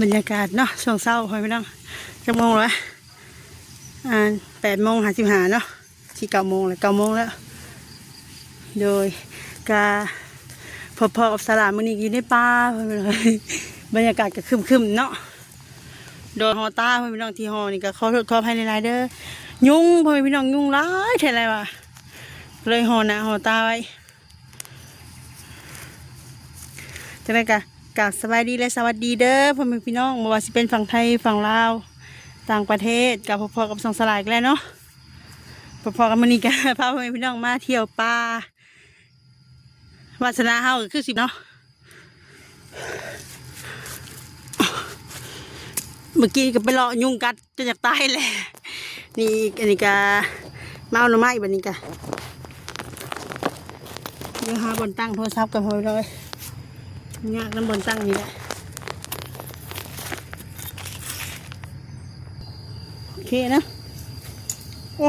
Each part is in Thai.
บรรยากาศเนาะช่วงเช้าพอพี่น้องจะโมงแล้วอ่าแปดโมงห้าสิบห้าเนาะที่เก้าโมงแล้วเก้าโมงแล้ว โดยกาพอๆกับสลามมันนี่อยู่ในป่าพอพี่น้องบรรยากาศก็คึมๆเนาะโดยฮอต้าพอพี่น้องที่ฮอนี่ก็ขอโทษขออภัยในรายๆเด้อยุงพอพี่น้องยุงร้ายแท้ไรวะเลยฮอหนะฮอตาไว้จังไดกะ กราบสบายดีและสวัสดีเด้อพ่อแม่พี่น้องบ่ว่าสิเป็นฝั่งไทยฝั่งลาวต่างประเทศกับพ่อๆกับสองสลายอีกแล้วเนาะพ่อๆกับมันนี่กันพาพ่อแม่พี่น้องมาเที่ยวป่าวาสนาเฮาคือสิเนาะเมื่อกี้ก็ไปเลาะยุงกัดจนอยากตายแหละนี่อันนี้ก็มาเอาหน่อไม้บัดนี้กะเดี๋ยวหาบนตั้งโทรศัพท์กันพอเลย ยากน้ำบนตั้งนี่แหละโอเคนะ โอ้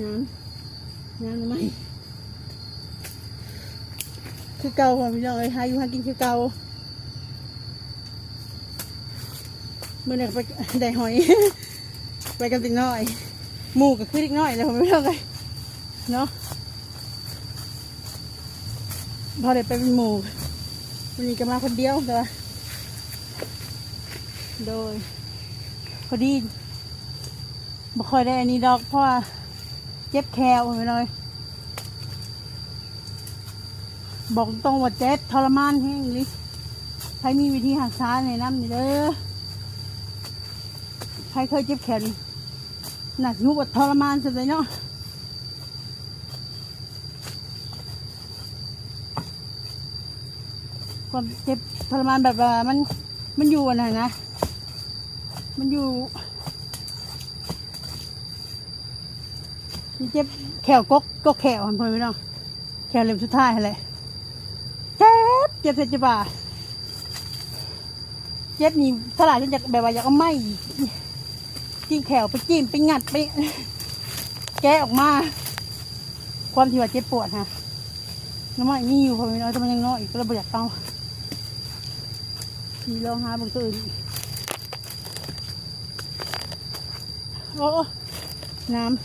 น้ำน้ำหน่อไม้คือเก่าพอพี่น้องเอ้ยหาอยู่หากินคือเก่าเมื่อไหร่ไปได้หอย ไปกับเด็กน้อย หมูก็คือเด็กน้อยเลยผมไม่เท่าไงเนาะ พอได้ไปเป็นหมูวันนี้ก็มาคนเดียวแต่ว่าโดยพอดีบ่ค่อยได้อันนี้ดอกเพราะว่าเจ็บแคลผมไปเลยบอกตรงว่าเจ็บทรมานแห้งลิใครมีวิธีหักษาในน้ำนี่เด้อใครเคยเจ็บแขนหนักยุบทรมานสุดเลยเนาะ ความเจ็บทรมานแบบว่ามันมันอยู่อะไรนะ มันอยู่มันเจ็บแขวกกกกแขวมันพอไหมเนาะแขวเล็มสุดท้ายอะไรเจ็บเจ็บเจ็บเจ็บบ่าเจ็บนี่สลายจนอยากแบบว่าอยากเอาไม้จิ้มแขวไปจิ้มไปงัดไป แกะออกมา ความที่ว่าเจ็บปวดฮะน้ำมันมีอยู่พอม่น้อยแต่มันยังน้อยอีกก็เลยบ่อยากเอา มีลองหาบางตัวอื่นอีกโอ้น้ำ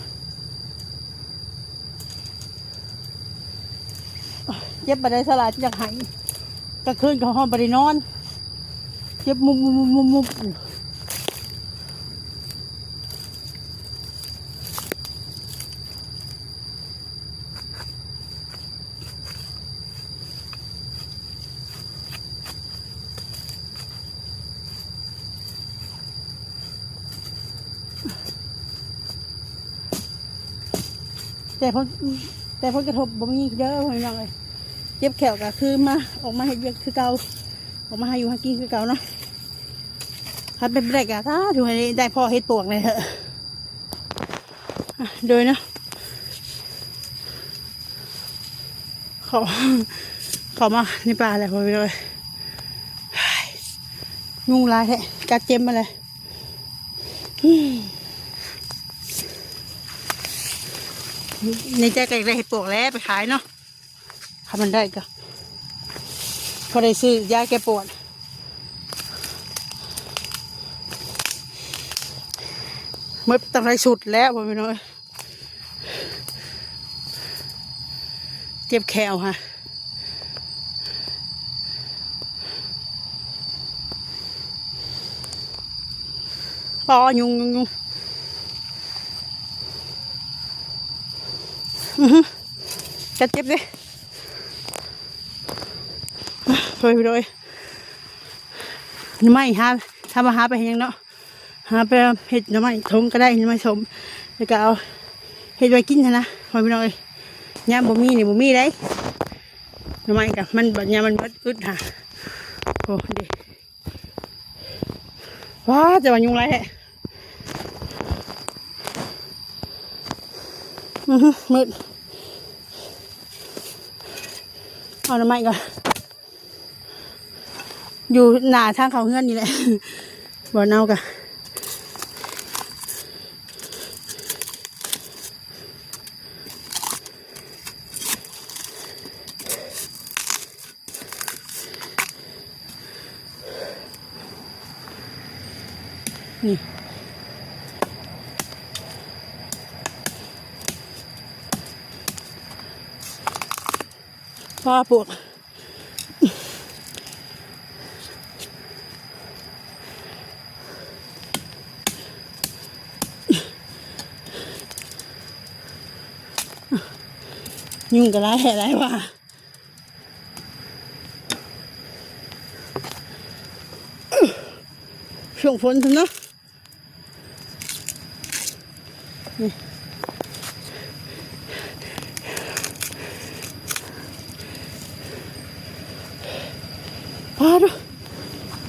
เจ็บบันไดสลายจากหายกลางคืนกับห้องบันไดนอนเจ็บมุมมุมมุมมุม แต่ผลแต่ผลกระทบบ่มีเยอะพี่น้องเลยเจ็บแขวก็คือมาออกมาให้เวียกคือเก่าออกมาให้อยู่หากินคือเก่าเนาะถ้าเป็นไปได้ก็ถ้าถือว่าได้พ่อเฮ็ดปวกเลยเถอะโดยเนาะเขาเขามาในป่าแหละพอไปเลยเฮ้ยยุงลายแท้กัดเจ็บมาเลย ในใจก็อยากได้เห็ดปวกแล้วไปขายเนาะถ้ามันได้ก็พอได้ซื้อยาแก้ปวดเมื่อตั้งไรสุดแล้วพ่อพี่น้อยเจ็บแขวค่ะปอยุงยุงยุง จัดเจ็บเลยโดยโดยน่อไม้หาทำมาหาไปยังเนาะหาไปเห็ดหน่อไม้ทงก็ได้หน่อไม้สมแล้วก็เอาเห็ดไว้กินนะนะพอพี่น้อยยามบ่มีนี่บ่มีได้หน่อไม้กับมันแบบยามมันบัดอึดหาโอ้ดีว้าจะมายุงไรแฮะอือหือมืด เอาหน้ำไม้ก่อน อยู่หนาทางเขาเงื่อนนี่แหละบ่เน่ากัน พ่อปวก ยุ่งกับไรอะไรวะช่วงฝนทำเนะนี่พาดู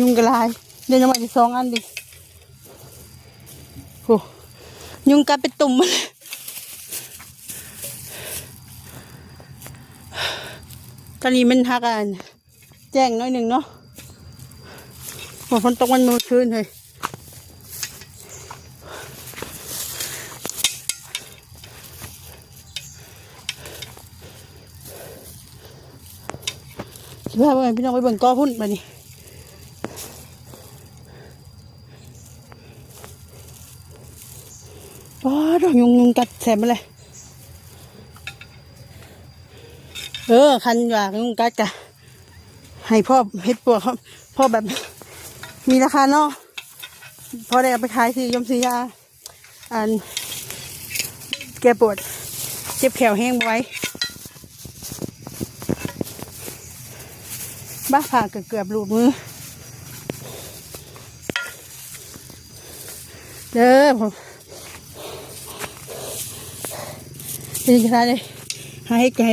ยวบอกไว้แห้งยุงไรอะให้มันเด็ดออกก่อนนี้ก่อนจังกระลายเดี๋ยวจะมาจะสองอันดิโอ้ยุงกัดเป็นตุ่มเลยตอนนี้มันฮักอัน แจ้งน้อยหนึ่งเนาะพอฝนตกมันมือคืนเลยคิดว่าไงพี่น้องไปเบิ่งก้อพุ่นมานี่ว้าดอกยุงยุงกัดแสบมาเลย เออ คันอยาลุงกัดกะ ให้พ่อเฮ็ดปวกเขาพ่อแบบ มีราคาเนาะพอได้เอาไปขายที่ยมซื้อยาอัน แกปวด เจ็บแขวแห้งไว้บ้าผ่าเกือบเกือบๆหลุดมือ เด้อผม เป็นยังไงเลยหาเฮ็ดก็ใ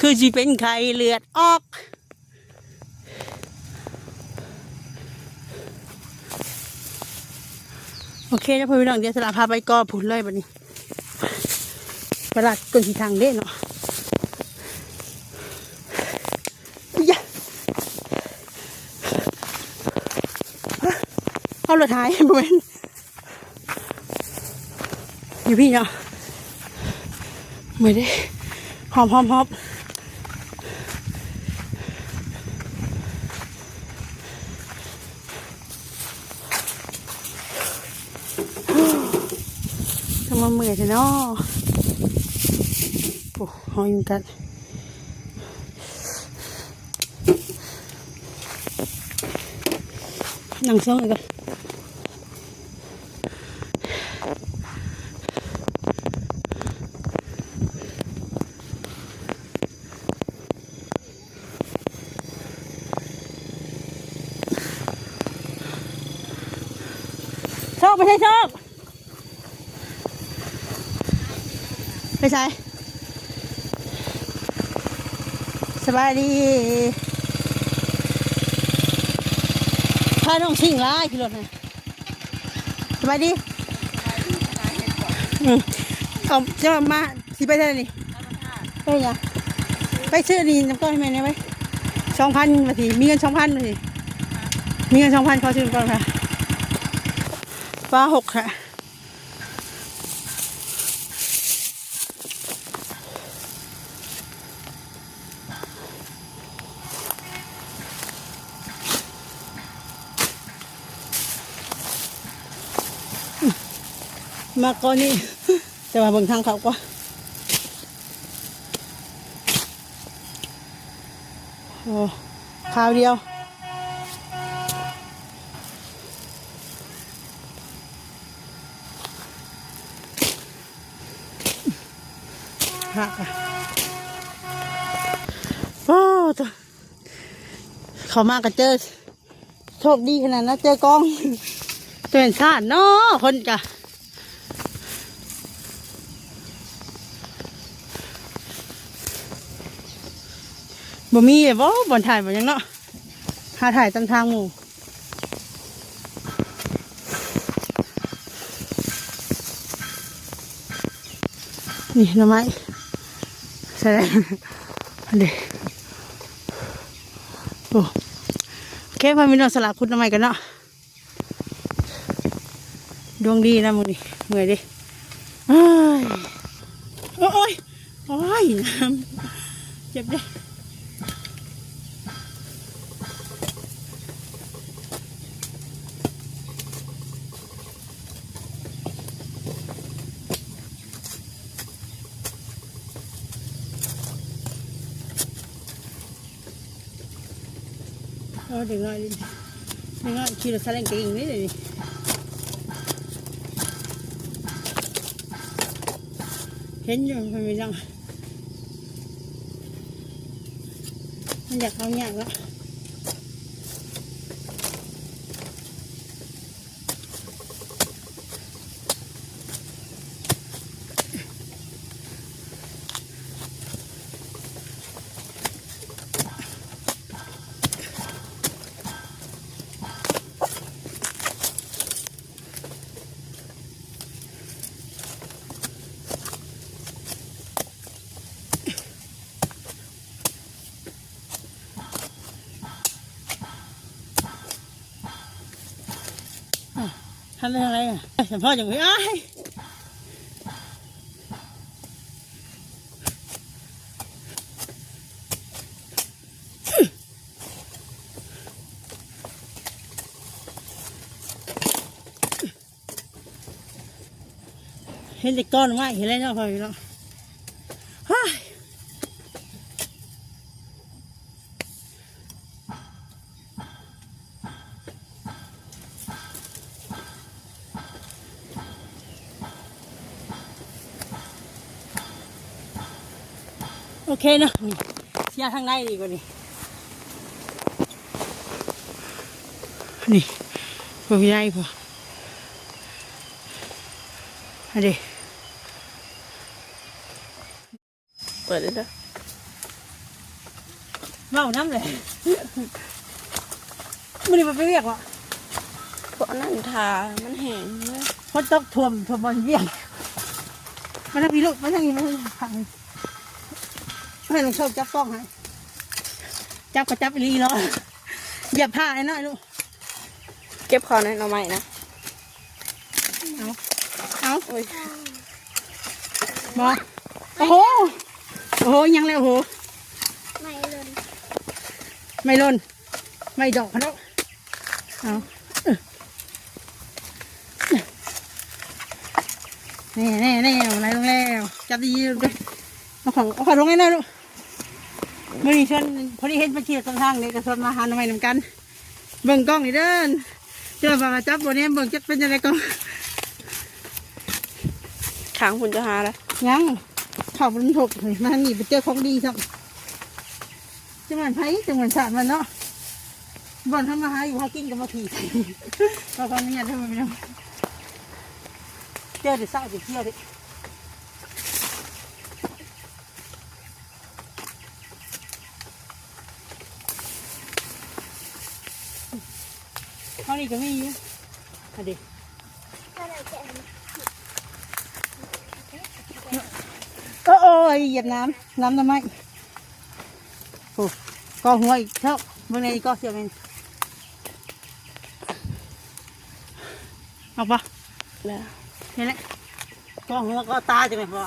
คือจีเป็นไข่เลือดออก โอเคนะพี่น้องเดี๋ยวสลาพาไปก่อผุนเลยบัดนี้ประหลัดกนสีทางเด้เนาะอิ๊ยเอารถหายบริเวณอยู่พี่เนาะไม่ได้หอมหอมหอม ทำมาเมื่อยเถอะเนาะโอ้หอยกันนั่งซ่องอีกแล้วโชคไปใช่โชค ไปใช่สบายดีพาน้องชิงร้ายขี่รถนะสบายดีอืมเอาจะมาสิไปได้นี่ไปยังไปซื้อนี่น้ำก้อนให้แม่เนี่ยไหมสองพันมาทีมีเงินสองพันมาทีมีเงินสองพันขอซื้อน้ำก้อนค่ะฟ้าหกค่ะ มาก่อนนี่จะมาเบิ่งทางเขากว่าโอ้คราวเดียวหักอะโอ้ตัวเขามาก็เจอโชคดีขนาดนั้นเจอกล้อง ตัวเห็นชาติเนาะคนกะ บ่มีไอ้บ่บ่อนถ่ายบ่ยังเนาะหาถ่ายตามทางหมู่นี่หน่อไม้แสดงเดีโอ้โอเคพามีน้องสลับคุณหน่อไม้กันเนาะดวงดีนะมึงนี่เมื่อยดิเอ้ยโอ้ยโอ้ยน้ำ เออเด็กน้อยดิเด็กน้อยขี่รถซาเล้งเก่งนี่เลยดิเห็นอยู่มันไม่ยังมันอยากเอาอย่า งละทำอะไรสัมพ่ออย่างนี้อ้ายเห็นแต่ก้อนไม้เห็นแล้วเนาะพ่อยู่แล้ว โอเคเนอะนี่เสียทางในดีกว่านี่นี่พอพี่ได้พออันนี้เปิดเลยนะเมาน้ำเลยมันนี่มันไปเรียกวะเพราะนั่นทามันแห้งเลยพอตกท่วมท่วมบอลเบี้ยงมันต้องมีลูกมันต้องมีมันต้องมีพัง ให้ลุงโชคจับกล้องให้จับก็จับไปรีแล้วเหยียบผ้าไอ้น้อยลูกเก็บคอในหน่อไม้นะเอาเอาโอ้ยบอโอ้โหโอ้โหยังแล้วโอ้โหไม่เลยไม่ล่นไม่ดอกเขาแล้วเอาแน่แน่แน่เอาอะไรลงแล้วจับดีๆเลยเอาของเอาของลงให้หน่อยลูก มื่อนี้ชวนพอดีเห็นไปเที่ยวตรงทางเลยก็ชวนมาหาหน่อไม้นำกัน เบิ่งกล้องนี่เด้อเจอปลาจับบนนี้เบิ่งจะเป็นยังไงกล้องขางคุณจะหาละยังเข่าบนถกเลยมาหนีไปเจอของดีสักจังหวัดไผ่จังหวัดสาดมันเนาะบ่อนทำมาหาอยู่หากินกับมาผีเราตอนนี้ทำไมไม่รู้เจอเดี๋ยวเศร้าเดี๋ยวเที่ยวดิเท่ นี้ก็ไม่อยู่อะดิอะไรแกะโอ้โอ้ยเหยียบน้ำน้ำทำไมโอ้ก็หัวอีกเท่าเมื่อไงก็เสียมันเอาปะแล้วนี่แหละก็หัวก็ตาจังเลยพอ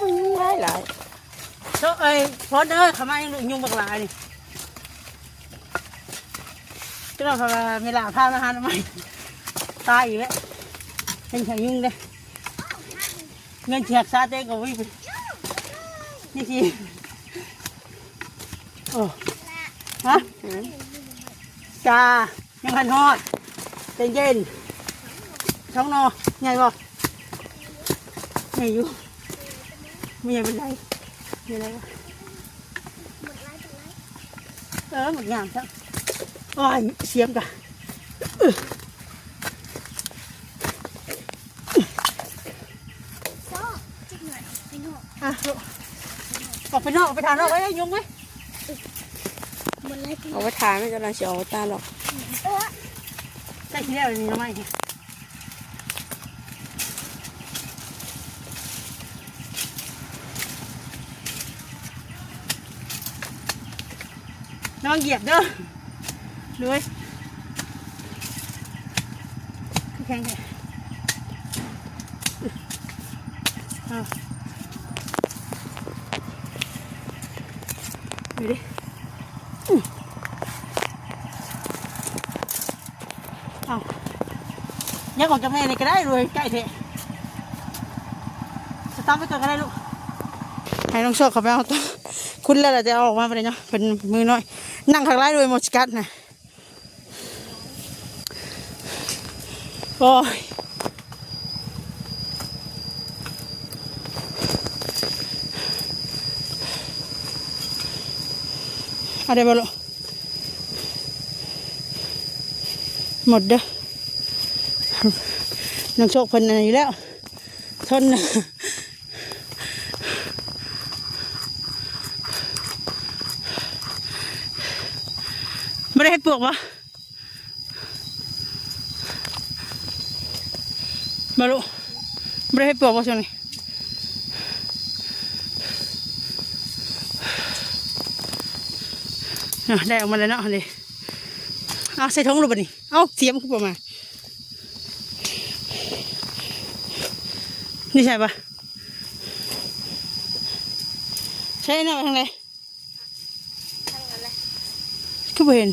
มันหลายหลาย เจ้าเอ้ยพอเด้อทำไมลูกยุงบักหลายนี่เจ้าพาเวลาพามาหาทำไมตายอีกแล้วเป็นแข่งยุงเลยเงินเฉียกซาเต้ก็วิ่งไปนี่ทีโอ้ฮะอืมจ้ายังพันฮอดใจเย็นช่องนอใหญ่บ่ใหญ่อยู่ไม่ใหญ่เป็นไร มีอะไรวะหมดไรหมดไรเออหมดอย่างจ้ะโอ้ยเสียมกะซ้อจิกหน่อยไปหน่อยอะลูกออกไปนอกออกไปทางนอกไว้ยุงไหมหมดไรไปหน่เอาอยไว้ทานไม่กำลังเสียวตาหรอกใกล้ที่แล้วนี่น้องไมเนี่ย น้องเหยียบเด้อเลยแข็งแข็งดูดิเอายักออกจากแม่นี่ก็ได้เลยใกล้เถอะสตาร์ทไปก่อนก็ได้ลูกให้น้องโชคเขาไปเอาตัวคุณแล้วเราจะเอาออกมาไปเลยเนาะเป็นมือน้อย นั่งข้างไล่ด้วยมดสกัดนะโอ้ยอาได้บ่ลูกหมดเด้อน้องโชคเพิ่นอันนี้แล้ว ทนนะ ไม่ได้ให้ปลวกวะมาลูกไม่ได้ให้ปลวกวะช่วงนี้อะได้ออกมาแล้วเนาะเลยเอาใส่ถุงลูกบ่นี่เอาเสียมขึ้นมา นี่ใช่ปะใช่เนาะทางไหนทางนั้นแหละก็บ่เห็น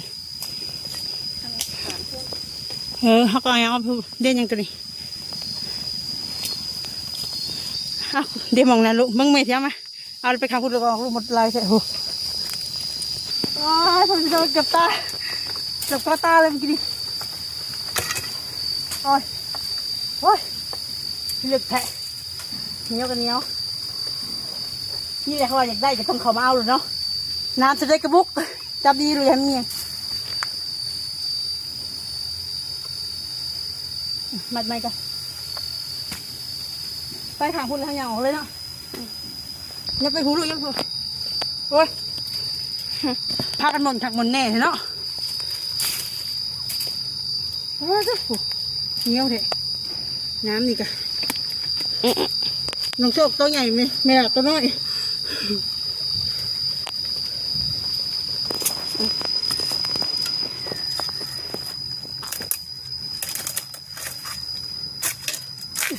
เออเขาก็เอายังเอาเด่นยังตัวนี้เอาเดี๋ยวมองนะลูกมึงไม่เที่ยมาเอาไปข้างคุณลูกออกลูกหมดลายใส่หูว้ายผมจะโดเกับตาเกับคอตาเลยเมื่อกี้นี่โอ้ยโอ้ยเลือกแทะเหนียวกันเหนียวนี่แหละเขาอยากได้จะต้องเขามาเอาเลยเนาะน้ำจะได้กระบุกจับดีเลยเมีย มัดไม่กันไปทางคุณทางอย่างออกเลยเนาะอย่าไปหูลูกอยังพูโอ้ยพากันหมนถักหมนแน่เนาะโอ้ยเจ้าโหเงี้ยวเถอะน้ำนี่กะน้องโชคตัวใหญ่ไหมไม่ตัวน้อย เย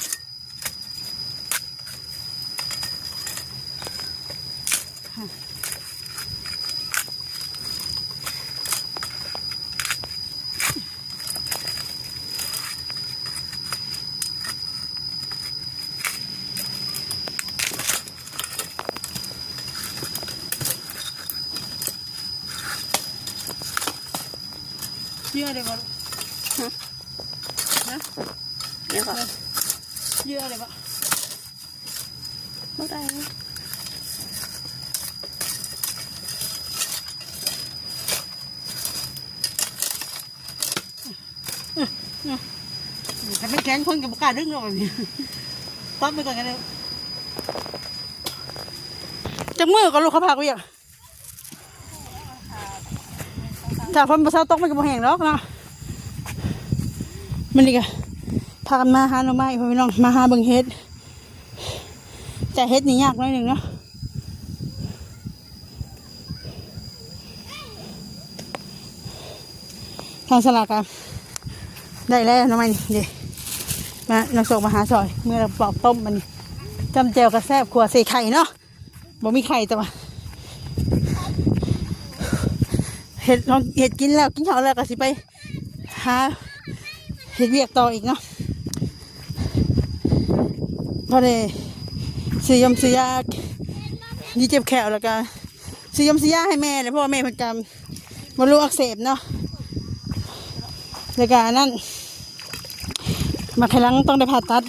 ื่อเลยบ่ลูกนะ นี่ค่ะ เยื่อเลยบ่ไม่ได้นะถ้าไม่แข็งคนกับกล้าดึงหรอกแบบนี้ต้อมไปก่อนกันเลยจังมือก็ลูกเขาพากูอย่างจากคนประสาตกมันก็บ่แห้งหรอกเนาะมันนี่ก็ พากันมาหาหน่อไม้พ่อพี่น้องมาหาเบิ่งเฮ็ดแต่เฮ็ดนี่ยากหน้อยหนึ่งเนาะทางสลากอะได้แล้วหน่อไม้นี่เดี๋ยวมาน้ำส่งมาหาซอยเมื่อเราปอกต้มมันจำเจียวกระแซบขัวใส่ไข่เนาะบ่มีไข่แต่ว่าเห็ดลองเห็ดกินแล้วกินข้าวแล้วก็สิไปหาเห็ดเวียกต่ออีกเนาะ พอได้ซื้อยมซื้อยายี่เจ็บแขวแล้วก็ซื้อยมซื้อยาให้แม่เลยเพราะว่าแม่เพิ่นจำมดลูกอักเสบเนาะแล้วก็อันนั่นมาไขลังต้องได้ผ่าตัด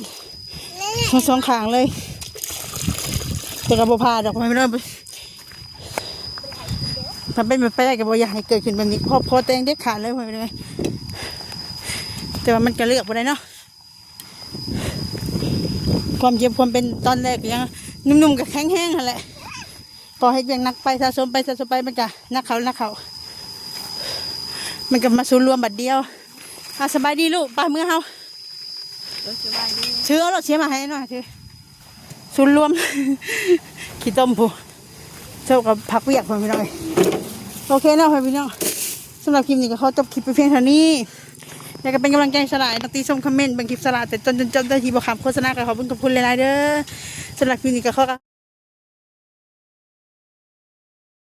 ทั้งสองข้างเลยแต่กระโบผ่าดอกไม่ได้ถ้าเป็นแบบไปได้กับบอยากให้เกิดขึ้นแบบนี้พอพอแตงได้ขาดเลยไม่ได้แต่ว่ามันก็เลือกไปได้เนาะ ความเจ็บความเป็นตอนแรกยังนุ่มๆกับแข็งแห้งนั่นแหละพอให้ยังนักไปสะสมไปสะสมไปมันก็นักเขานักเขามันก็มาสูรวมบัดเดียวอะสบายดีลูกไปเมื่อเฮารถสบายดีชื่อเอาเชียมาให้หน่อยชื่อสูรวมขี้ต้มผูเจ้ากับผักเวียกพอพี่น้องเอ้โอเคเนาะพ่อพี่น้องสำหรับคลิปนี้ก็เขาจบคลิปไปเพียงเท่านี้ อยากจะเป็นกำลังใจสลายตักตีชมคอมเมนต์บางคลิปสลายแต่จนจนจนได้ทีบอกคำโฆษณากับขอบคุณขอบคุณหลายๆเด้อสำหรับคลิปนี้ก็เขาก็